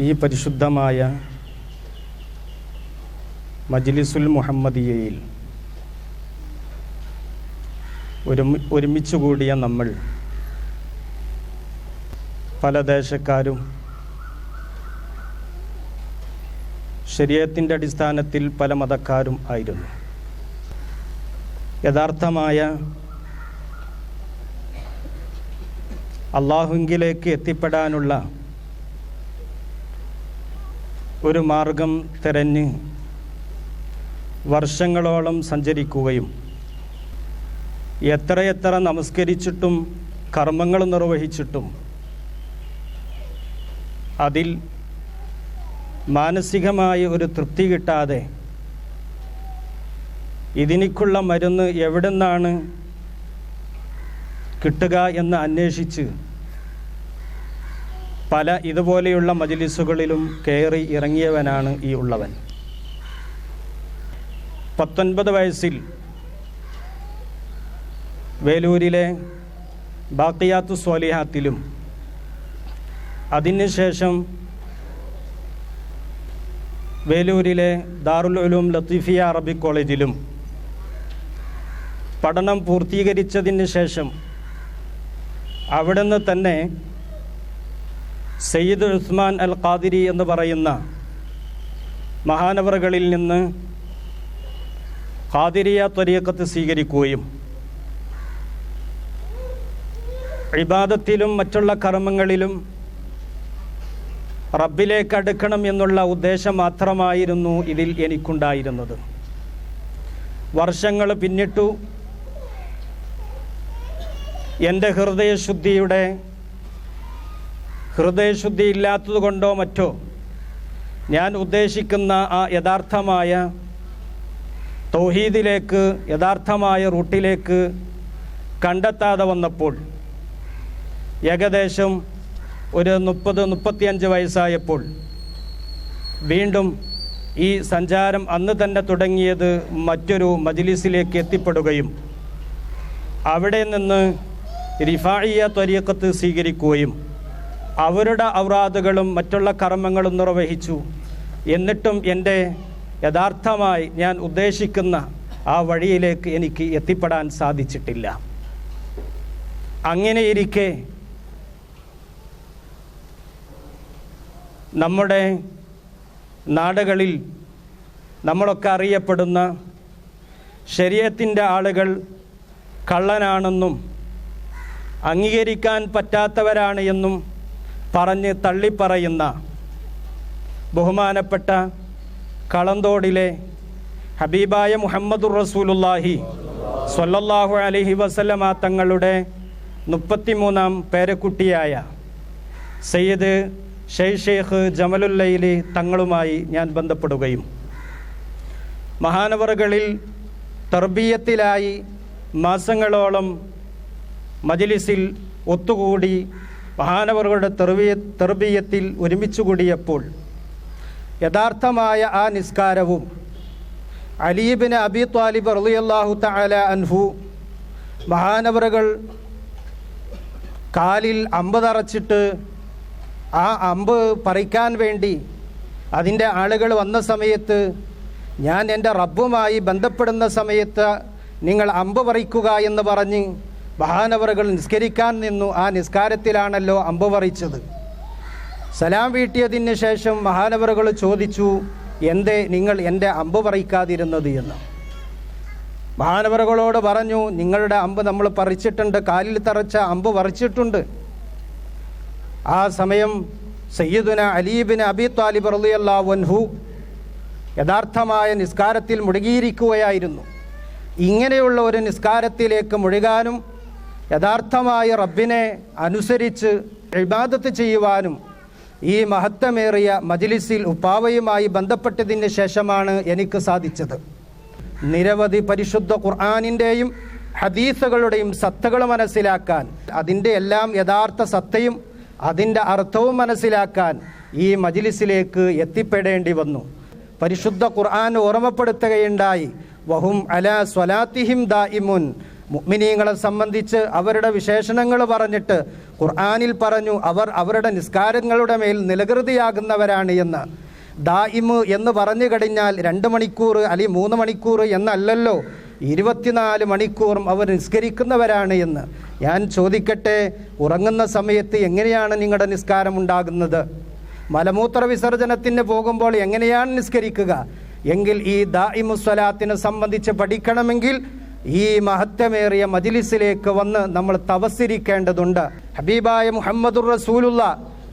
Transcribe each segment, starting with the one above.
ഈ പരിശുദ്ധമായ മജ്ലിസുൽ മുഹമ്മദിയയിൽ ഒരുമി ഒരുമിച്ച് കൂടിയ നമ്മൾ പല ദേശക്കാരും ശരീരത്തിന്റെ അടിസ്ഥാനത്തിൽ പല മതക്കാരും ആയിരുന്നു. യഥാർത്ഥമായ അള്ളാഹുങ്കിലേക്ക് എത്തിപ്പെടാനുള്ള ഒരു മാർഗം തിരഞ്ഞ് വർഷങ്ങളോളം സഞ്ചരിക്കുകയും എത്രയെത്ര നമസ്കരിച്ചിട്ടും കർമ്മങ്ങൾ നിർവഹിച്ചിട്ടും അതിൽ മാനസികമായ ഒരു തൃപ്തി കിട്ടാതെ ഇതിനിക്കുള്ള മരുന്ന് എവിടെ നിന്നാണ് കിട്ടുക എന്ന് അന്വേഷിച്ച് പല ഇതുപോലെയുള്ള മജലിസുകളിലും കയറി ഇറങ്ങിയവനാണ് ഈ ഉള്ളവൻ. പത്തൊൻപത് വയസ്സിൽ വേലൂരിലെ ബാക്കിയാത്തു സ്വാലിഹാത്തിലും അതിനുശേഷം വേലൂരിലെ ദാറുൽ ഉലൂം ലത്തീഫിയ അറബിക് കോളേജിലും പഠനം പൂർത്തീകരിച്ചതിന് ശേഷം അവിടുന്ന് തന്നെ സയ്യിദ് ഉസ്മാൻ അൽ ഖാദിരി എന്ന് പറയുന്ന മഹാനവറുകളിൽ നിന്ന് ഖാദിരിയ ത്വരീക്കത്ത് സ്വീകരിക്കുകയും ഇബാദത്തിലും മറ്റുള്ള കർമ്മങ്ങളിലും റബ്ബിലേക്ക് അടുക്കണം എന്നുള്ള ഉദ്ദേശം മാത്രമായിരുന്നു ഇതിൽ എനിക്കുണ്ടായിരുന്നത്. വർഷങ്ങൾ പിന്നിട്ടു എന്റെ ഹൃദയശുദ്ധിയുടെ ഹൃദയശുദ്ധി ഇല്ലാത്തതുകൊണ്ടോ മറ്റോ ഞാൻ ഉദ്ദേശിക്കുന്ന ആ യഥാർത്ഥമായ തൗഹീദിലേക്ക് യഥാർത്ഥമായ റൂട്ടിലേക്ക് കണ്ടെത്താതെ വന്നപ്പോൾ ഏകദേശം ഒരു മുപ്പത് മുപ്പത്തിയഞ്ച് വയസ്സായപ്പോൾ വീണ്ടും ഈ സഞ്ചാരം അന്ന് തന്നെ തുടങ്ങിയത് മറ്റൊരു മജിലിസിലേക്ക് എത്തിപ്പെടുകയും അവിടെ നിന്ന് റിഫായിയ ത്വരീക്കത്ത് സ്വീകരിക്കുകയും അവരുടെ ഔറാദുകളും മറ്റുള്ള കർമ്മങ്ങളും നിർവഹിച്ചു. എന്നിട്ടും എന്റെ യഥാർത്ഥമായി ഞാൻ ഉദ്ദേശിക്കുന്ന ആ വഴിയിലേക്ക് എനിക്ക് എത്തിപ്പെടാൻ സാധിച്ചിട്ടില്ല. അങ്ങനെയിരിക്കെ നമ്മുടെ നാടുകളിൽ നമ്മളൊക്കെ അറിയപ്പെടുന്ന ശരീരത്തിന്റെ ആളുകൾ കള്ളനാണെന്നും അംഗീകരിക്കാൻ പറ്റാത്തവരാണ് എന്നും പറഞ്ഞ് തള്ളിപ്പറയുന്ന ബഹുമാനപ്പെട്ട കളന്തോടിലെ ഹബീബായ മുഹമ്മദുർ റസൂലുല്ലാഹി സ്വല്ലല്ലാഹു അലഹി വസല്ലമ തങ്ങളുടെ മുപ്പത്തിമൂന്നാം പേരക്കുട്ടിയായ സയ്യിദ് ഷെയ് ഷെയ്ഖ് ജമലുല്ലയിലി തങ്ങളുമായി ഞാൻ ബന്ധപ്പെടുകയും മഹാനവറുകളിൽ തർബീയത്തിലായി മാസങ്ങളോളം മജിലിസിൽ ഒത്തുകൂടി മഹാനവറുകളുടെ തെർവിയ തെർബീയത്തിൽ ഒരുമിച്ച് കൂടിയപ്പോൾ യഥാർത്ഥമായ ആ നിസ്കാരവും അലീബിന് അബി ത്വാലിബ് റളിയല്ലാഹു തആല അൻഹു മഹാനവറുകൾ കാലിൽ അമ്പ് തറച്ചിട്ട് ആ അമ്പ് പറിക്കാൻ വേണ്ടി അതിന്റെ ആളുകൾ വന്ന സമയത്ത് ഞാൻ എന്റെ റബ്ബുമായി ബന്ധപ്പെടുന്ന സമയത്ത് നിങ്ങൾ അമ്പ് പറിക്കുക എന്ന് പറഞ്ഞ് മഹാനവറുകൾ നിസ്കരിക്കാൻ നിന്നു. ആ നിസ്കാരത്തിലാണല്ലോ അമ്പ് പറിച്ചത് സലാം വീട്ടിയതിന് ശേഷം മഹാനവറുകൾ ചോദിച്ചു എന്തേ നിങ്ങൾ എന്റെ അമ്പ് പറിക്കാതിരുന്നത് എന്ന്? മഹാനവറുകളോട് പറഞ്ഞു നിങ്ങളുടെ അമ്പ് നമ്മൾ പറിച്ചിട്ടുണ്ട്. കാലിൽ തറച്ച അമ്പ് പറിച്ചിട്ടുണ്ട് ആ സമയം സയ്യിദുന അലീബിന് അബി താലിബ് റളിയല്ലാഹു യഥാർത്ഥമായ നിസ്കാരത്തിൽ മുഴുകിയിരിക്കുകയായിരുന്നു. ഇങ്ങനെയുള്ള ഒരു നിസ്കാരത്തിലേക്ക് മുഴുകാനും യഥാർത്ഥമായ റബ്ബിനെ അനുസരിച്ച് ഇബാദത്ത് ചെയ്യുവാനും ഈ മഹത്വമേറിയ മജിലിസിൽ ഉപ്പാവയുമായി ബന്ധപ്പെട്ടതിന് ശേഷമാണ് എനിക്ക് സാധിച്ചത്. നിരവധി പരിശുദ്ധ ഖുർആാനിന്റെയും ഹദീസുകളുടെയും സത്തകൾ മനസ്സിലാക്കാൻ അതിന്റെ എല്ലാം യഥാർത്ഥ സത്തയും അതിന്റെ അർത്ഥവും മനസ്സിലാക്കാൻ ഈ മജിലിസിലേക്ക് എത്തിപ്പെടേണ്ടി വന്നു. പരിശുദ്ധ ഖുർആൻ ഓർമ്മപ്പെടുത്തുകയുണ്ടായി. വഹും അല സ്വലാത്തിഹിം ദായിമുൻ മുഅ്മിനീങ്ങളെ സംബന്ധിച്ച് അവരുടെ വിശേഷണങ്ങൾ പറഞ്ഞിട്ട് ഖുർആാനിൽ പറഞ്ഞു അവർ അവരുടെ നിസ്കാരങ്ങളുടെ മേൽ നിലകൃതിയാകുന്നവരാണ് എന്ന്. ദായിമ് എന്ന് പറഞ്ഞു കഴിഞ്ഞാൽ രണ്ട് മണിക്കൂർ അല്ലെങ്കിൽ മൂന്ന് മണിക്കൂർ എന്നല്ലല്ലോ ഇരുപത്തിനാല് മണിക്കൂറും അവർ നിസ്കരിക്കുന്നവരാണ് എന്ന്. ഞാൻ ചോദിക്കട്ടെ ഉറങ്ങുന്ന സമയത്ത് എങ്ങനെയാണ് നിങ്ങളുടെ നിസ്കാരം ഉണ്ടാകുന്നത്? മലമൂത്ര വിസർജനത്തിന് പോകുമ്പോൾ എങ്ങനെയാണ് നിസ്കരിക്കുക? എങ്കിൽ ഈ ദായിമുസ്വലാത്തിനെ സംബന്ധിച്ച് പഠിക്കണമെങ്കിൽ ഈ മഹത്വമേറിയ മജിലിസിലേക്ക് വന്ന് നമ്മൾ തപസ്സിരിക്കേണ്ടതുണ്ട്. ഹബീബായ മുഹമ്മദുർ റസൂലുള്ള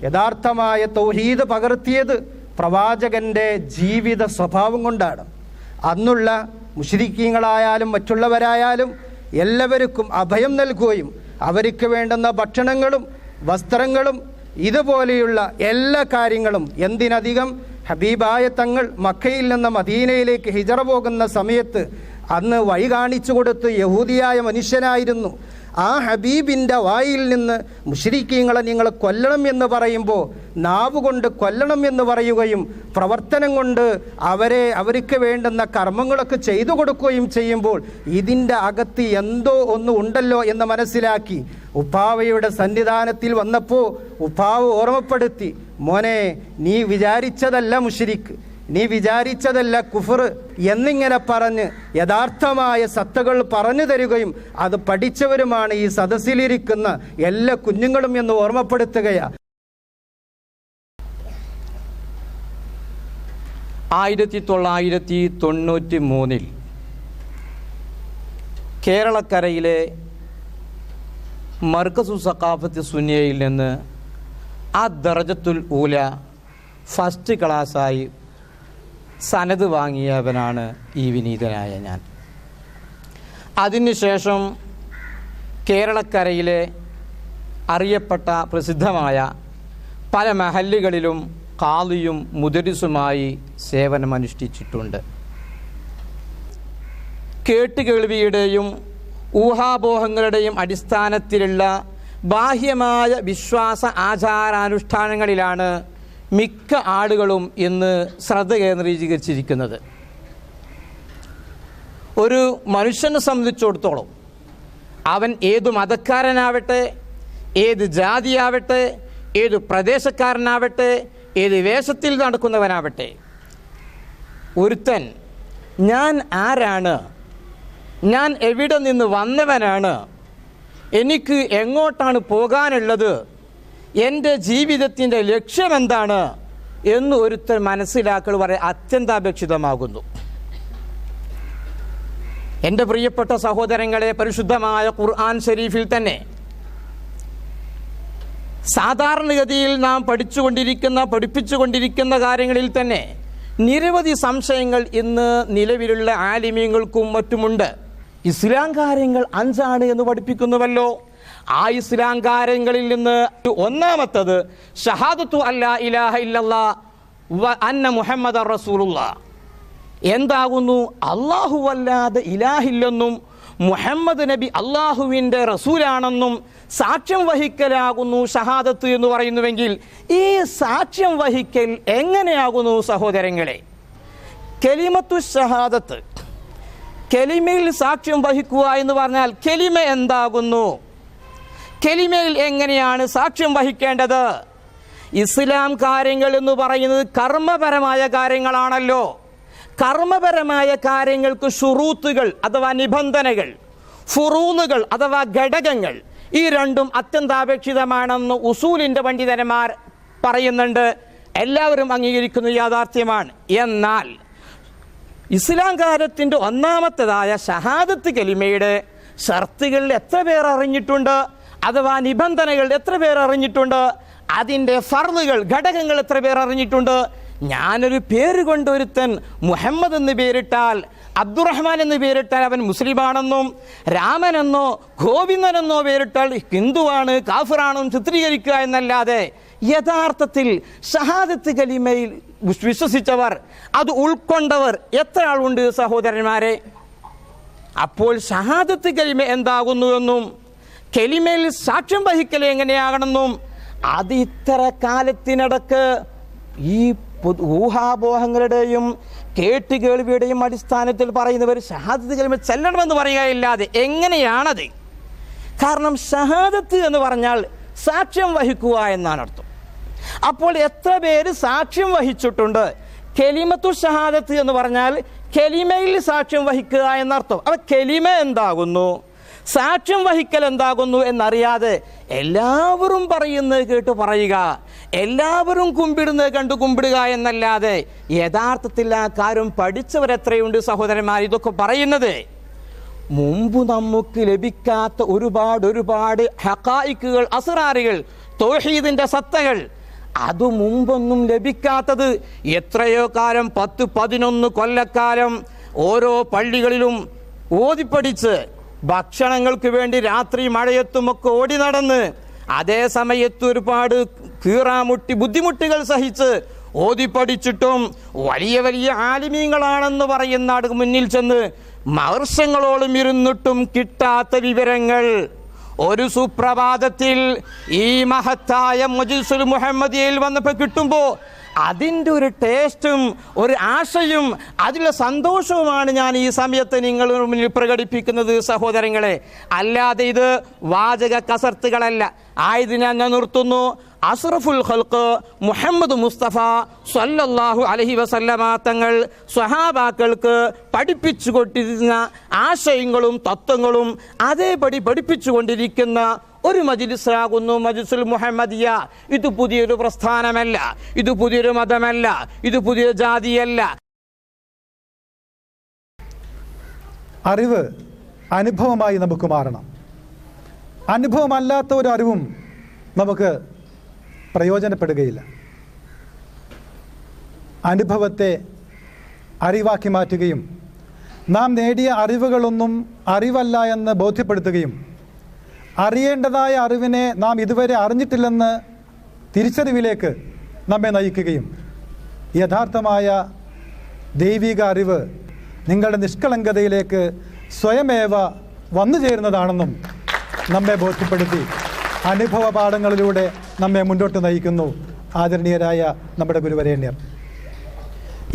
യഥാർത്ഥമായ തൗഹീദ് പകർത്തിയത് പ്രവാചകന്റെ ജീവിത സ്വഭാവം കൊണ്ടാണ്. അന്നുള്ള മുഷരിക്കീങ്ങളായാലും മറ്റുള്ളവരായാലും എല്ലാവർക്കും അഭയം നൽകുകയും അവർക്ക് വേണ്ടുന്ന ഭക്ഷണങ്ങളും വസ്ത്രങ്ങളും ഇതുപോലെയുള്ള എല്ലാ കാര്യങ്ങളും എന്തിനധികം ഹബീബായ തങ്ങൾ മക്കയിൽ നിന്ന് മദീനയിലേക്ക് ഹിജറ പോകുന്ന സമയത്ത് അന്ന് വഴി കാണിച്ചു കൊടുത്ത് യഹൂദിയായ മനുഷ്യനായിരുന്നു. ആ ഹബീബിന്റെ വായിൽ നിന്ന് മുഷരിക്കീങ്ങളെ നിങ്ങൾ കൊല്ലണം എന്ന് പറയുമ്പോൾ നാവ് കൊണ്ട് കൊല്ലണം എന്ന് പറയുകയും പ്രവർത്തനം കൊണ്ട് അവരെ അവർക്ക് വേണ്ടുന്ന കർമ്മങ്ങളൊക്കെ ചെയ്തു കൊടുക്കുകയും ചെയ്യുമ്പോൾ ഇതിന്റെ അകത്ത് എന്തോ ഒന്ന് ഉണ്ടല്ലോ എന്ന് മനസ്സിലാക്കി ഉപ്പാവയുടെ സന്നിധാനത്തിൽ വന്നപ്പോൾ ഉപ്പാവ് ഓർമ്മപ്പെടുത്തി മോനെ നീ വിചാരിച്ചതല്ല മുഷിരിക്ക് നീ വിചാരിച്ചതല്ല കുഫർ എന്നിങ്ങനെ പറഞ്ഞ് യഥാർത്ഥമായ സത്തകൾ പറഞ്ഞു തരികയും അത് പഠിച്ചവരുമാണ് ഈ സദസ്സിലിരിക്കുന്ന എല്ലാ കുഞ്ഞുങ്ങളും എന്ന് ഓർമ്മപ്പെടുത്തുകയാണ് ആയിരത്തി തൊള്ളായിരത്തി തൊണ്ണൂറ്റി മൂന്നിൽ കേരളക്കരയിലെ മർക്കസു സക്കാഫത്ത് സുനിയയിൽ നിന്ന് ആ ദർജത്തുൽ ഊല ഫസ്റ്റ് ക്ലാസ്സായി സനത് വാങ്ങിയവനാണ് ഈ വിനീതനായ ഞാൻ. അതിനുശേഷം കേരളക്കരയിലെ അറിയപ്പെട്ട പ്രസിദ്ധമായ പല മഹല്ലുകളിലും കാളിയും മുദരിസുമായി സേവനമനുഷ്ഠിച്ചിട്ടുണ്ട്. കേട്ടുകേൾവിയുടെയും ഊഹാപോഹങ്ങളുടെയും അടിസ്ഥാനത്തിലുള്ള ബാഹ്യമായ വിശ്വാസ ആചാരാനുഷ്ഠാനങ്ങളിലാണ് മിക്ക ആളുകളും ഇന്ന് ശ്രദ്ധ കേന്ദ്രീകരിച്ചിരിക്കുന്നത്. ഒരു മനുഷ്യനെ സംബന്ധിച്ചിടത്തോളം അവൻ ഏതു മതക്കാരനാവട്ടെ ഏത് ജാതിയാവട്ടെ ഏത് പ്രദേശക്കാരനാവട്ടെ ഏത് വേഷത്തിൽ നടക്കുന്നവനാവട്ടെ ഒരുത്തൻ ഞാൻ ആരാണ് ഞാൻ എവിടെ നിന്ന് വന്നവനാണ് എനിക്ക് എങ്ങോട്ടാണ് പോകാനുള്ളത് എന്റെ ജീവിതത്തിന്റെ ലക്ഷ്യം എന്താണ് എന്ന് ഒരുത്തൻ മനസ്സിലാക്കൽ വളരെ അത്യന്താപേക്ഷിതമാകുന്നു. എന്റെ പ്രിയപ്പെട്ട സഹോദരങ്ങളെ പരിശുദ്ധമായ ഖുർആൻ ഷരീഫിൽ തന്നെ സാധാരണഗതിയിൽ നാം പഠിച്ചുകൊണ്ടിരിക്കുന്ന പഠിപ്പിച്ചുകൊണ്ടിരിക്കുന്ന കാര്യങ്ങളിൽ തന്നെ നിരവധി സംശയങ്ങൾ ഇന്ന് നിലവിലുള്ള ആലിമ്യങ്ങൾക്കും മറ്റുമുണ്ട്. ഇസ്ലാം കാര്യങ്ങൾ അഞ്ചാണ് എന്ന് പഠിപ്പിക്കുന്നുവല്ലോ. ആ ഇസ്ലാം കാര്യങ്ങളിൽ നിന്ന് ഒന്നാമത്തത് ഷഹാദത്തു അല്ലാ ഇലാഹ ഇല്ലല്ലാ വ അന്ന മുഹമ്മദ് റസൂലുള്ള എന്താകുന്നു? അള്ളാഹു അല്ലാതെ ഇലാഹില്ലെന്നും മുഹമ്മദ് നബി അള്ളാഹുവിന്റെ റസൂലാണെന്നും സാക്ഷ്യം വഹിക്കലാകുന്നു ഷഹാദത്ത് എന്ന് പറയുന്നുവെങ്കിൽ ഈ സാക്ഷ്യം വഹിക്കൽ എങ്ങനെയാകുന്നു സഹോദരങ്ങളെ? കെലിമത്തു ഷഹാദത്ത്. കെലിമയിൽ സാക്ഷ്യം വഹിക്കുക എന്ന് പറഞ്ഞാൽ കെലിമ എന്താകുന്നു? കെലിമയിൽ എങ്ങനെയാണ് സാക്ഷ്യം വഹിക്കേണ്ടത്? ഇസ്ലാം കാര്യങ്ങൾ എന്ന് പറയുന്നത് കർമ്മപരമായ കാര്യങ്ങളാണല്ലോ. കർമ്മപരമായ കാര്യങ്ങൾക്ക് ഷുറൂത്തുകൾ അഥവാ നിബന്ധനകൾ ഫുറൂന്നുകൾ അഥവാ ഘടകങ്ങൾ ഈ രണ്ടും അത്യന്താപേക്ഷിതമാണെന്ന് ഉസൂലിന്റെ പണ്ഡിതന്മാർ പറയുന്നുണ്ട്. എല്ലാവരും അംഗീകരിക്കുന്ന യാഥാർത്ഥ്യമാണ്. എന്നാൽ ഇസ്ലാം കാര്യത്തിന്റെ ഒന്നാമത്തേതായ ഷഹാദത്ത് കലിമയുടെ ഷർത്തുകളിൽ എത്ര പേർ അറിഞ്ഞിട്ടുണ്ട്? അഥവാ നിബന്ധനകൾ എത്ര പേർ അറിഞ്ഞിട്ടുണ്ട്? അതിന്റെ ഫർദുകൾ ഘടകങ്ങൾ എത്ര പേർ അറിഞ്ഞിട്ടുണ്ട്? ഞാനൊരു പേര് കൊണ്ട് ഒരുത്തൻ മുഹമ്മദ് എന്ന് പേരിട്ടാൽ അബ്ദുറഹ്മാൻ എന്ന് പേരിട്ടാൽ അവൻ മുസ്ലിമാണെന്നും രാമനെന്നോ ഗോവിന്ദനെന്നോ പേരിട്ടാൽ ഹിന്ദുവാണ് കാഫിറാണെന്നും ചിത്രീകരിക്കുക എന്നല്ലാതെ യഥാർത്ഥത്തിൽ ഷഹാദത്ത് കലിമയിൽ വിശ്വസിച്ചവർ അത് ഉൾക്കൊണ്ടവർ എത്ര ആളുണ്ട് സഹോദരന്മാരെ? അപ്പോൾ ഷഹാദത്ത് കലിമ എന്താകുന്നുവെന്നും കെലിമയിൽ സാക്ഷ്യം വഹിക്കൽ എങ്ങനെയാകണമെന്നും അത് ഇത്ര കാലത്തിനടക്ക് ഈ ഊഹാപോഹങ്ങളുടെയും കേട്ടുകേൾവിയുടെയും അടിസ്ഥാനത്തിൽ പറയുന്നവർ ഷഹാദത്ത് കലിമ ചെല്ലണമെന്ന് പറയുകയില്ലാതെ എങ്ങനെയാണത്? കാരണം ഷഹാദത്ത് എന്ന് പറഞ്ഞാൽ സാക്ഷ്യം വഹിക്കുക എന്നാണ് അർത്ഥം. അപ്പോൾ എത്ര പേര് സാക്ഷ്യം വഹിച്ചിട്ടുണ്ട്? കെലിമത്തു ഷഹാദത്ത് എന്ന് പറഞ്ഞാൽ കെലിമയിൽ സാക്ഷ്യം വഹിക്കുക എന്നർത്ഥം. അപ്പം കെലിമ എന്താകുന്നു? സാക്ഷ്യം വഹിക്കൽ എന്താകുന്നു എന്നറിയാതെ എല്ലാവരും പറയുന്നത് കേട്ട് പറയുക എല്ലാവരും കുമ്പിടുന്നത് കണ്ട് കുമ്പിടുക എന്നല്ലാതെ യഥാർത്ഥത്തിൽ ആ കാര്യം പഠിച്ചവരെത്രയുണ്ട് സഹോദരന്മാർ? ഇതൊക്കെ പറയുന്നത് മുമ്പ് നമുക്ക് ലഭിക്കാത്ത ഒരുപാട് ഒരുപാട് ഹക്കായിക്കുകൾ അസുറാറികൾ തോഹീദിന്റെ സത്തകൾ. അത് മുമ്പൊന്നും ലഭിക്കാത്തത് എത്രയോ കാലം പത്ത് പതിനൊന്ന് കൊല്ലക്കാലം ഓരോ പള്ളികളിലും ഓതിപ്പടിച്ച് ഭക്ഷണങ്ങൾക്ക് വേണ്ടി രാത്രി മഴയത്തുമൊക്കെ ഓടി നടന്ന് അതേ സമയത്ത് ഒരുപാട് കീറാമുട്ടി ബുദ്ധിമുട്ടുകൾ സഹിച്ച് ഓതിപ്പടിച്ചിട്ടും വലിയ വലിയ ആലിമീങ്ങളാണെന്ന് പറയുന്ന ആട് മുന്നിൽ ചെന്ന് മഹർഷങ്ങളോളം ഇരുന്നിട്ടും കിട്ടാത്ത വിവരങ്ങൾ. ഒരു സുപ്രഭാതത്തിൽ ഈ മഹത്തായ മജുസുൽ മുഹമ്മദിയയിൽ വന്നപ്പോൾ കിട്ടുമ്പോൾ അതിന്റെ ഒരു ടേസ്റ്റും ഒരു ആശയും അതിലുള്ള സന്തോഷവുമാണ് ഞാൻ ഈ സമയത്ത് നിങ്ങളുടെ മുന്നിൽ പ്രകടിപ്പിക്കുന്നത് സഹോദരങ്ങളെ. അല്ലാതെ ഇത് വാചക കസർത്തുകളല്ല. ആയതിനാൽ ഞാൻ നിർത്തുന്നു. അഷ്റഫുൽ ഖൽക്ക് മുഹമ്മദ് മുസ്തഫ സല്ലല്ലാഹു അലഹി വസല്ലമ തങ്ങൾ സ്വഹാബാക്കൾക്ക് പഠിപ്പിച്ചു കൊണ്ടിരുന്ന ആശയങ്ങളും തത്വങ്ങളും അതേപടി പഠിപ്പിച്ചു കൊണ്ടിരിക്കുന്ന ഒരു മജിലിസാകുന്നു മജിസുൽ മുഹമ്മദിയ. ഇത് പുതിയൊരു പ്രസ്ഥാനമല്ല. ഇത് പുതിയൊരു മതമല്ല. ഇത് പുതിയ ജാതിയല്ല. അറിവ് അനുഭവമായി നമുക്ക് മാറണം. അനുഭവമല്ലാത്ത ഒരു അറിവും നമുക്ക് പ്രയോജനപ്പെടുകയില്ല. അനുഭവത്തെ അറിവാക്കി മാറ്റുകയും നാം നേടിയ അറിവുകളൊന്നും അറിവല്ല എന്ന് ബോധ്യപ്പെടുത്തുകയും അറിയേണ്ടതായ അറിവിനെ നാം ഇതുവരെ അറിഞ്ഞിട്ടില്ലെന്ന് തിരിച്ചറിവിലേക്ക് നമ്മെ നയിക്കുകയും യഥാർത്ഥമായ ദൈവിക അറിവ് നിങ്ങളുടെ നിഷ്കളങ്കതയിലേക്ക് സ്വയമേവ വന്നു ചേരുന്നതാണെന്നും നമ്മെ ബോധ്യപ്പെടുത്തി അനുഭവ പാഠങ്ങളിലൂടെ നമ്മെ മുന്നോട്ട് നയിക്കുന്നു ആദരണീയരായ നമ്മുടെ ഗുരുവരേണ്യർ.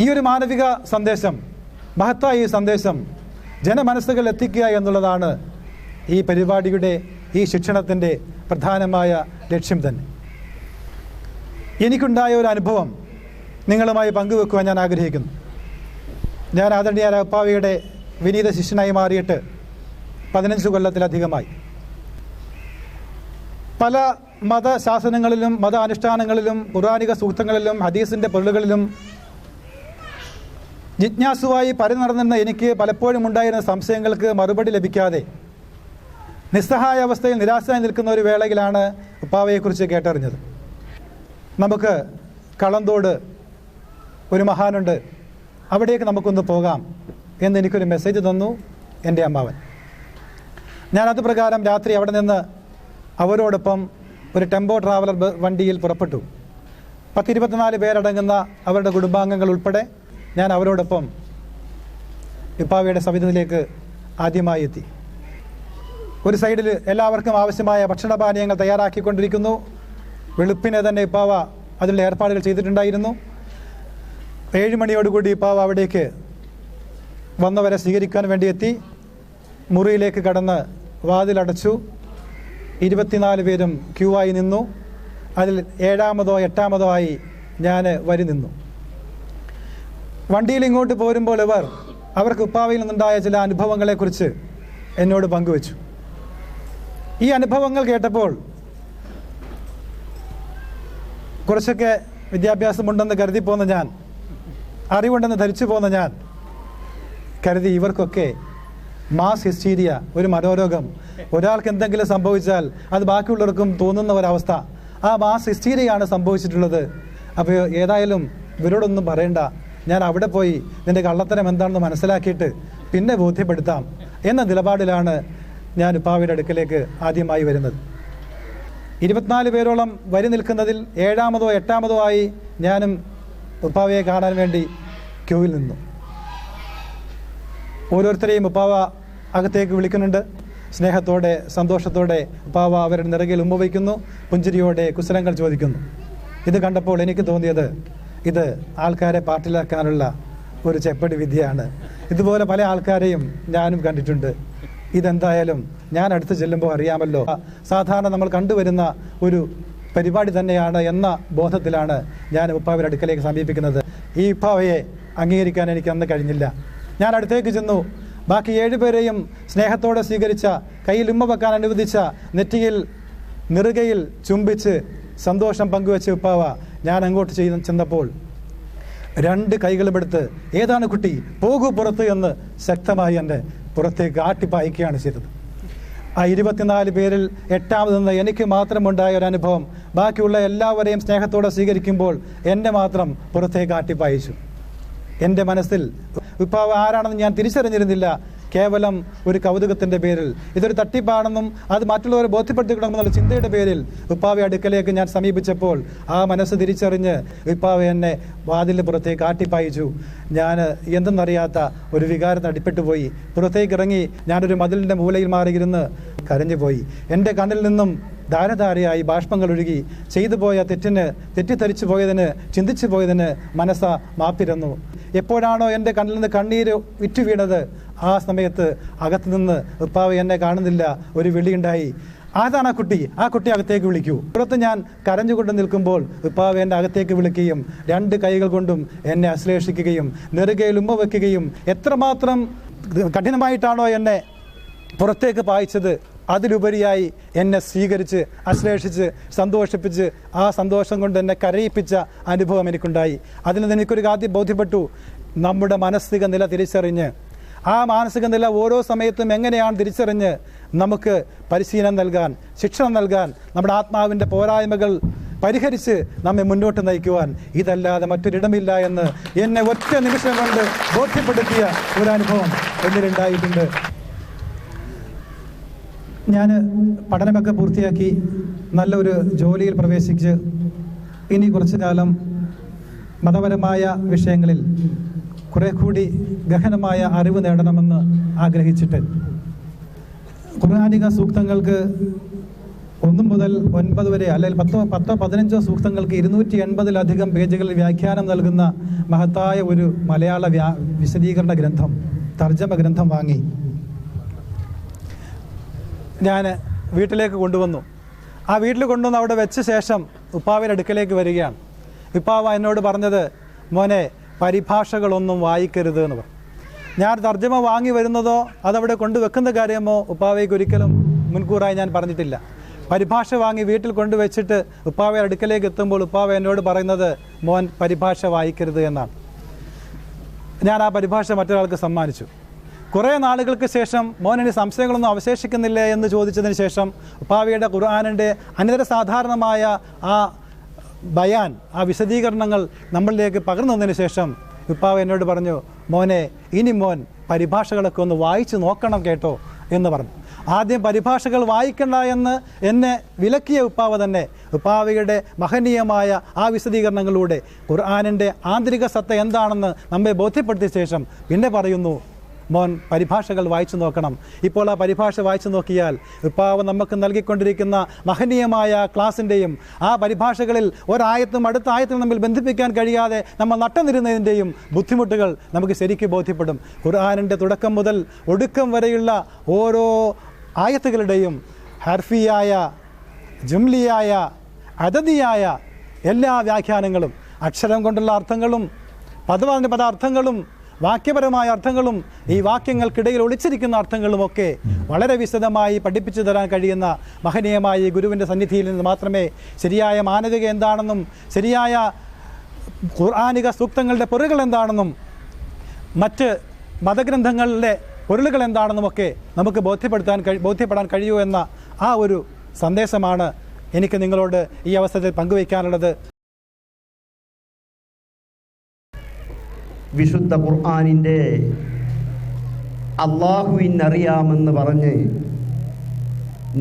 ഈ ഒരു മാനവിക സന്ദേശം മഹത്തായ ഈ സന്ദേശം ജനമനസ്സുകൾ എത്തിക്കുക എന്നുള്ളതാണ് ഈ പരിപാടിയുടെ ഈ ശിക്ഷണത്തിന്റെ പ്രധാനമായ ലക്ഷ്യം തന്നെ. എനിക്കുണ്ടായ ഒരു അനുഭവം നിങ്ങളുമായി പങ്കുവെക്കുവാൻ ഞാൻ ആഗ്രഹിക്കുന്നു. ഞാൻ ആദരണീയ അപ്പാവിയുടെ വിനീത ശിഷ്യനായി മാറിയിട്ട് പതിനഞ്ച് കൊല്ലത്തിലധികമായി. പല മതശാസനങ്ങളിലും മത അനുഷ്ഠാനങ്ങളിലും പുരാണിക സൂക്തങ്ങളിലും ഹദീസിന്റെ പൊരുളുകളിലും ജിജ്ഞാസുവായി പരിനടന്നിരുന്ന എനിക്ക് പലപ്പോഴും ഉണ്ടായിരുന്ന സംശയങ്ങൾക്ക് മറുപടി ലഭിക്കാതെ നിസ്സഹായ അവസ്ഥയിൽ നിരാശനായി നിൽക്കുന്ന ഒരു വേളയിലാണ് ഉപ്പാവയെക്കുറിച്ച് കേട്ടറിഞ്ഞത്. നമുക്ക് കളന്തോട് ഒരു മഹാനുണ്ട്. അവിടേക്ക് നമുക്കൊന്ന് പോകാം എന്ന് എനിക്കൊരു മെസ്സേജ് തന്നു എന്റെ അമ്മാവൻ. ഞാൻ അത് പ്രകാരം രാത്രി അവിടെ നിന്ന് അവരോടൊപ്പം ഒരു ടെമ്പോ ട്രാവലർ വണ്ടിയിൽ പുറപ്പെട്ടു. പത്തിരുപത്തിനാല് പേരടങ്ങുന്ന അവരുടെ കുടുംബാംഗങ്ങൾ ഉൾപ്പെടെ ഞാൻ അവരോടൊപ്പം ഇപ്പാവയുടെ സവിധത്തിലേക്ക് ആദ്യമായി എത്തി. ഒരു സൈഡിൽ എല്ലാവർക്കും ആവശ്യമായ ഭക്ഷണപാനീയങ്ങൾ തയ്യാറാക്കിക്കൊണ്ടിരിക്കുന്നു. വെളുപ്പിനെ തന്നെ ഇപ്പാവ അതിലുള്ള ഏർപ്പാടുകൾ ചെയ്തിട്ടുണ്ടായിരുന്നു. ഏഴ് മണിയോടുകൂടി ഇപ്പാവ അവിടേക്ക് വന്നവരെ സ്വീകരിക്കാൻ വേണ്ടി എത്തി മുറിയിലേക്ക് കടന്ന് വാതിലടച്ചു ഇരുപത്തിനാല് പേരും ക്യൂ ആയി നിന്നു. അതിൽ ഏഴാമതോ എട്ടാമതോ ആയി ഞാൻ വരി നിന്നു. വണ്ടിയിൽ ഇങ്ങോട്ട് പോരുമ്പോൾ ഇവർ അവർക്ക് ഉപ്പാവയിൽ നിന്നുണ്ടായ ചില അനുഭവങ്ങളെക്കുറിച്ച് എന്നോട് പങ്കുവച്ചു. ഈ അനുഭവങ്ങൾ കേട്ടപ്പോൾ കുറച്ചൊക്കെ വിദ്യാഭ്യാസമുണ്ടെന്ന് കരുതി പോന്ന ഞാൻ അറിവുണ്ടെന്ന് ധരിച്ചു പോന്ന ഞാൻ കരുതി ഇവർക്കൊക്കെ മാസ് ഹിസ്റ്റീരിയ ഒരു മനോരോഗം ഒരാൾക്ക് എന്തെങ്കിലും സംഭവിച്ചാൽ അത് ബാക്കിയുള്ളവർക്കും തോന്നുന്ന ഒരവസ്ഥ. ആ മാസ് ഹിസ്റ്റീരിയയാണ് സംഭവിച്ചിട്ടുള്ളത്. അപ്പോൾ ഏതായാലും ഇവരോടൊന്നും പറയണ്ട. ഞാൻ അവിടെ പോയി നിന്റെ കള്ളത്തരം എന്താണെന്ന് മനസ്സിലാക്കിയിട്ട് പിന്നെ ബോധ്യപ്പെടുത്താം. എന്ന നിലപാടിലാണ് ഞാൻ ഉപ്പാവിയുടെ അടുക്കലേക്ക് ആദ്യമായി വരുന്നത്. ഇരുപത്തിനാല് പേരോളം വരി നിൽക്കുന്നതിൽ ഏഴാമതോ എട്ടാമതോ ആയി ഞാനും ഉപ്പാവയെ കാണാൻ വേണ്ടി ക്യൂവിൽ നിന്നു. ഓരോരുത്തരെയും ഉപ്പാവ അകത്തേക്ക് വിളിക്കുന്നുണ്ട്. സ്നേഹത്തോടെ സന്തോഷത്തോടെ ഉപ്പാവ അവരുടെ നിറകിൽ ഉമ്മ വയ്ക്കുന്നു പുഞ്ചിരിയോടെ കുശലങ്ങൾ ചോദിക്കുന്നു. ഇത് കണ്ടപ്പോൾ എനിക്ക് തോന്നിയത് ഇത് ആൾക്കാരെ പാർട്ടിലാക്കാനുള്ള ഒരു ചെപ്പടി വിദ്യയാണ്. ഇതുപോലെ പല ആൾക്കാരെയും ഞാനും കണ്ടിട്ടുണ്ട്. ഇതെന്തായാലും ഞാൻ അടുത്ത് ചെല്ലുമ്പോൾ അറിയാമല്ലോ. സാധാരണ നമ്മൾ കണ്ടുവരുന്ന ഒരു പരിപാടി തന്നെയാണ് എന്ന ബോധത്തിലാണ് ഞാൻ ഉപ്പാവിന്റെ അടുക്കലേക്ക് സമീപിക്കുന്നത്. ഈ ഉപ്പാവയെ അംഗീകരിക്കാൻ എനിക്ക് അന്ന് കഴിഞ്ഞില്ല. ഞാൻ അടുത്തേക്ക് ചെന്നു. ബാക്കി ഏഴുപേരെയും സ്നേഹത്തോടെ സ്വീകരിച്ച കയ്യിൽ ഉമ്മ വെക്കാൻ അനുവദിച്ച നെറ്റിയിൽ നെറുകയിൽ ചുംബിച്ച് സന്തോഷം പങ്കുവെച്ച ഉപ്പാവ ഞാൻ അങ്ങോട്ട് ചെയ്ത് ചെന്നപ്പോൾ രണ്ട് കൈകളും എടുത്ത് ഏതാണ് കുട്ടി? പോകൂ പുറത്ത് എന്ന് ശക്തമായി എന്റെ പുറത്തേക്ക് ആട്ടിപ്പായിക്കുകയാണ് ചെയ്തത്. ആ ഇരുപത്തിനാല് പേരിൽ എട്ടാമത് നിന്ന് എനിക്ക് മാത്രമുണ്ടായ ഒരു അനുഭവം ബാക്കിയുള്ള എല്ലാവരെയും സ്നേഹത്തോടെ സ്വീകരിക്കുമ്പോൾ എന്നെ മാത്രം പുറത്തേക്ക് ആട്ടിപ്പായിച്ചു. എന്റെ മനസ്സിൽ ഇപ്പോൾ ആരാണെന്ന് ഞാൻ തിരിച്ചറിഞ്ഞിരുന്നില്ല. കേവലം ഒരു കൗതുകത്തിന്റെ പേരിൽ. ഇതൊരു തട്ടിപ്പാണെന്നും അത് മറ്റുള്ളവരെ ബോധ്യപ്പെടുത്തിക്കണമെന്നുള്ള ചിന്തയുടെ പേരിൽ ഉപ്പാവെ അടുക്കലേക്ക് ഞാൻ സമീപിച്ചപ്പോൾ ആ മനസ്സ് തിരിച്ചറിഞ്ഞ് ഉപ്പാവെ എന്നെ വാതിലിന് പുറത്തേക്ക് ആട്ടിപ്പായിച്ചു. ഞാൻ എന്തെന്നറിയാത്ത ഒരു വികാരത്തിന് അടിപ്പെട്ടു പോയി പുറത്തേക്ക് ഇറങ്ങി ഞാനൊരു മതിലിന്റെ മൂലയിൽ മാറിയിരുന്ന് കരഞ്ഞുപോയി. എന്റെ കണ്ണിൽ നിന്നും ധാരധാരയായി ബാഷ്പങ്ങൾ ഒഴുകി ചെയ്തു പോയ തെറ്റിന് തെറ്റിദ്ധരിച്ചു പോയതിന് ചിന്തിച്ചു പോയതിന് മനസ്സ മാപ്പിരുന്നു. എപ്പോഴാണോ എന്റെ കണ്ണിൽ നിന്ന് കണ്ണീര് വിറ്റു വീണത് ആ സമയത്ത് അകത്തു നിന്ന് ഉപ്പാവ് എന്നെ കാണുന്നില്ല ഒരു വിളിയുണ്ടായി. അതാണ് ആ കുട്ടി? ആ കുട്ടി അകത്തേക്ക് വിളിക്കൂ. പുറത്ത് ഞാൻ കരഞ്ഞുകൊണ്ട് നിൽക്കുമ്പോൾ ഉപ്പാവ് എന്റെ അകത്തേക്ക് വിളിക്കുകയും രണ്ട് കൈകൾ കൊണ്ടും എന്നെ അശ്ലേഷിക്കുകയും നെറുകയിൽ ഉമ്മ വെക്കുകയും എത്രമാത്രം കഠിനമായിട്ടാണോ എന്നെ പുറത്തേക്ക് പായിച്ചത്. അതിലുപരിയായി എന്നെ സ്വീകരിച്ച് അശ്ലേഷിച്ച് സന്തോഷിപ്പിച്ച് ആ സന്തോഷം കൊണ്ട് എന്നെ കരയിപ്പിച്ച അനുഭവം എനിക്കുണ്ടായി. അതിൽ നിന്ന് എനിക്കൊരു കാര്യം ബോധ്യപ്പെട്ടു. നമ്മുടെ മാനസിക നില തിരിച്ചറിഞ്ഞ്. ആ മാനസിക നില ഓരോ സമയത്തും എങ്ങനെയാണ് തിരിച്ചറിഞ്ഞ് നമുക്ക് പരിശീലനം നൽകാൻ ശിക്ഷണം നൽകാൻ നമ്മുടെ ആത്മാവിന്റെ പോരായ്മകൾ പരിഹരിച്ച് നമ്മെ മുന്നോട്ട് നയിക്കുവാൻ. ഇതല്ലാതെ മറ്റൊരിടമില്ല എന്ന് എന്നെ ഒറ്റ നിമിഷം കൊണ്ട് ബോധ്യപ്പെടുത്തിയ ഒരു അനുഭവം എന്നിലുണ്ടായിട്ടുണ്ട്. ഞാൻ പഠനമൊക്കെ പൂർത്തിയാക്കി നല്ലൊരു ജോലിയിൽ പ്രവേശിച്ച് ഇനി കുറച്ചു കാലം മതപരമായ വിഷയങ്ങളിൽ കുറെ കൂടി ഗഹനമായ അറിവ് നേടണമെന്ന് ആഗ്രഹിച്ചിട്ട് ഖുർആാനിക സൂക്തങ്ങൾക്ക് ഒന്നു മുതൽ ഒൻപത് വരെ അല്ലെങ്കിൽ പത്തോ പത്തോ പതിനഞ്ചോ സൂക്തങ്ങൾക്ക് ഇരുന്നൂറ്റി എൺപതിലധികം പേജുകളിൽ വ്യാഖ്യാനം നൽകുന്ന മഹത്തായ ഒരു മലയാള വ്യാ വിശദീകരണ ഗ്രന്ഥം തർജമ ഗ്രന്ഥം വാങ്ങി. ഞാൻ വീട്ടിലേക്ക് കൊണ്ടുവന്നു. ആ വീട്ടിൽ കൊണ്ടുവന്ന് അവിടെ വെച്ച ശേഷം ഉപ്പാവിന്റെ അടുക്കലേക്ക് വരികയാണ്. ഉപ്പാവ എന്നോട് പറഞ്ഞത് മോനെ പരിഭാഷകളൊന്നും വായിക്കരുത് എന്ന് പറഞ്ഞു. ഞാൻ തർജമ വാങ്ങി വരുന്നതോ അതവിടെ കൊണ്ടുവെക്കുന്ന കാര്യമോ ഉപ്പാവയ്ക്ക് ഒരിക്കലും മുൻകൂറായി ഞാൻ പറഞ്ഞിട്ടില്ല. പരിഭാഷ വാങ്ങി വീട്ടിൽ കൊണ്ടുവച്ചിട്ട് ഉപ്പാവ അടുക്കലേക്ക് എത്തുമ്പോൾ ഉപ്പാവ എന്നോട് പറയുന്നത് മോൻ പരിഭാഷ വായിക്കരുത് എന്നാണ്. ഞാൻ ആ പരിഭാഷ മറ്റൊരാൾക്ക് സമ്മാനിച്ചു. കുറേ നാളുകൾക്ക് ശേഷം മോനിന് സംശയങ്ങളൊന്നും അവശേഷിക്കുന്നില്ലേ എന്ന് ചോദിച്ചതിന് ശേഷം ഉപ്പാവിയുടെ ഖുർആാനിന്റെ അനിതര സാധാരണമായ ആ ബയാൻ ആ വിശദീകരണങ്ങൾ നമ്മളിലേക്ക് പകർന്നു വന്നതിന് ശേഷം ഉപ്പാവ് എന്നോട് പറഞ്ഞു മോനെ ഇനി മോൻ പരിഭാഷകളൊക്കെ ഒന്ന് വായിച്ചു നോക്കണം കേട്ടോ എന്ന് പറഞ്ഞു. ആദ്യം പരിഭാഷകൾ വായിക്കണ്ട എന്ന് എന്നെ വിലക്കിയ ഉപ്പാവ തന്നെ ഉപ്പാവയുടെ മഹനീയമായ ആ വിശദീകരണങ്ങളിലൂടെ ഖുർആാനിന്റെ ആന്തരിക സത്ത എന്താണെന്ന് നമ്മെ ബോധ്യപ്പെടുത്തിയ ശേഷം പിന്നെ പറയുന്നു മോൻ പരിഭാഷകൾ വായിച്ചു നോക്കണം. ഇപ്പോൾ ആ പരിഭാഷ വായിച്ചു നോക്കിയാൽ ഉപ്പാവ് നമുക്ക് നൽകിക്കൊണ്ടിരിക്കുന്ന മഹനീയമായ ക്ലാസിന്റെയും ആ പരിഭാഷകളിൽ ഒരായത്തും അടുത്ത ആയത്തും തമ്മിൽ ബന്ധിപ്പിക്കാൻ കഴിയാതെ നമ്മൾ നട്ടനിരുന്നതിന്റെയും ബുദ്ധിമുട്ടുകൾ നമുക്ക് ശരിക്കും ബോധ്യപ്പെടും. ഖുർആാനിന്റെ തുടക്കം മുതൽ ഒടുക്കം വരെയുള്ള ഓരോ ആയത്തുകളുടെയും ഹർഫിയായ ജുംലിയായ അതതിയായ എല്ലാ വ്യാഖ്യാനങ്ങളും അക്ഷരം കൊണ്ടുള്ള അർത്ഥങ്ങളും പദവാദിന്റെ പദ അർത്ഥങ്ങളും വാക്യപരമായ അർത്ഥങ്ങളും ഈ വാക്യങ്ങൾക്കിടയിൽ ഒളിച്ചിരിക്കുന്ന അർത്ഥങ്ങളുമൊക്കെ വളരെ വിശദമായി പഠിപ്പിച്ചു തരാൻ കഴിയുന്ന മഹനീയമായ ഈ ഗുരുവിന്റെ സന്നിധിയിൽ നിന്ന് മാത്രമേ ശരിയായ മാനവിക എന്താണെന്നും ശരിയായ ഖുർആാനിക സൂക്തങ്ങളുടെ പൊരുകൾ എന്താണെന്നും മറ്റ് മതഗ്രന്ഥങ്ങളിലെ പൊരുളുകൾ എന്താണെന്നുമൊക്കെ നമുക്ക് ബോധ്യപ്പെടുത്താൻ ബോധ്യപ്പെടാൻ കഴിയൂ എന്ന ആ ഒരു സന്ദേശമാണ് എനിക്ക് നിങ്ങളോട് ഈ അവസരത്തിൽ പങ്കുവയ്ക്കാനുള്ളത്. വിശുദ്ധ ഖുർആാനിന്റെ അള്ളാഹുവിനറിയാമെന്ന് പറഞ്ഞ്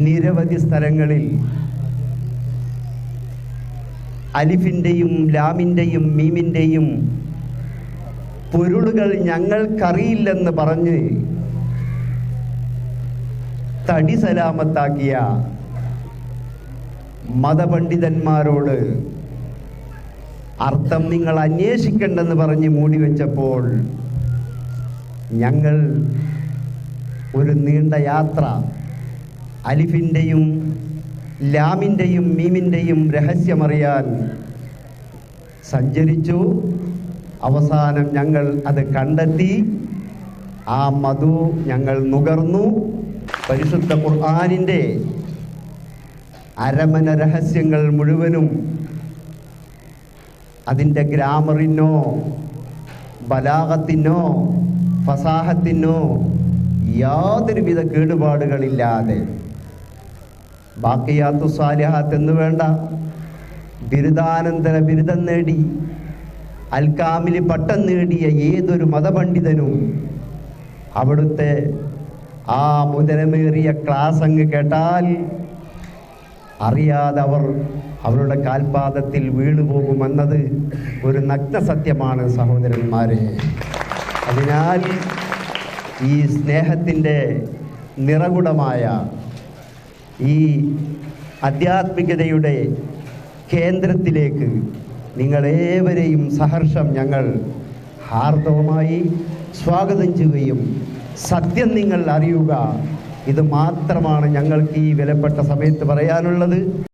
നിരവധി സ്ഥലങ്ങളിൽ അലിഫിന്റെയും ലാമിന്റെയും മീമിന്റെയും പൊരുളുകൾ ഞങ്ങൾക്കറിയില്ലെന്ന് പറഞ്ഞ് തടി സലാമത്താക്കിയ മതപണ്ഡിതന്മാരോട് അർത്ഥം നിങ്ങൾ അന്വേഷിക്കണ്ടെന്ന് പറഞ്ഞ് മൂടി വെച്ചപ്പോൾ ഞങ്ങൾ ഒരു നീണ്ട യാത്ര അലിഫിന്റെയും ലാമിന്റെയും മീമിന്റെയും രഹസ്യമറിയാൻ സഞ്ചരിച്ചു. അവസാനം ഞങ്ങൾ അത് കണ്ടെത്തി. ആ മധു ഞങ്ങൾ നുകർന്നു. പരിശുദ്ധ ഖുർആാനിന്റെ അരമന രഹസ്യങ്ങൾ മുഴുവനും അതിന്റെ ഗ്രാമറിനോ ബലാഗത്തിനോ ഫസാഹത്തിനോ യാതൊരുവിധ കേടുപാടുകളില്ലാതെ. ബാക്കിയാത്തു സാലിഹാത്ത് എന്ന് വേണ്ട. ബിരുദാനന്തര ബിരുദം നേടി അൽക്കാമിലി പട്ടം നേടിയ ഏതൊരു മതപണ്ഡിതനും അവിടുത്തെ ആ മുതലമേറിയ ക്ലാസ് അങ്ങ് കേട്ടാൽ അറിയാതെ അവർ അവരുടെ കാൽപാദത്തിൽ വീണുപോകുമെന്നത് ഒരു നഗ്ന സത്യമാണ് സഹോദരന്മാരെ. അതിനാൽ ഈ സ്നേഹത്തിന്റെ നിറകുടമായ ഈ ആധ്യാത്മികതയുടെ കേന്ദ്രത്തിലേക്ക് നിങ്ങളേവരെയും സഹർഷം ഞങ്ങൾ ഹാർദവമായി സ്വാഗതം ചെയ്യുകയും സത്യം നിങ്ങൾ അറിയുക ഇത് മാത്രമാണ് ഞങ്ങൾക്ക് ഈ വിലപ്പെട്ട സമയത്ത് പറയാനുള്ളത്.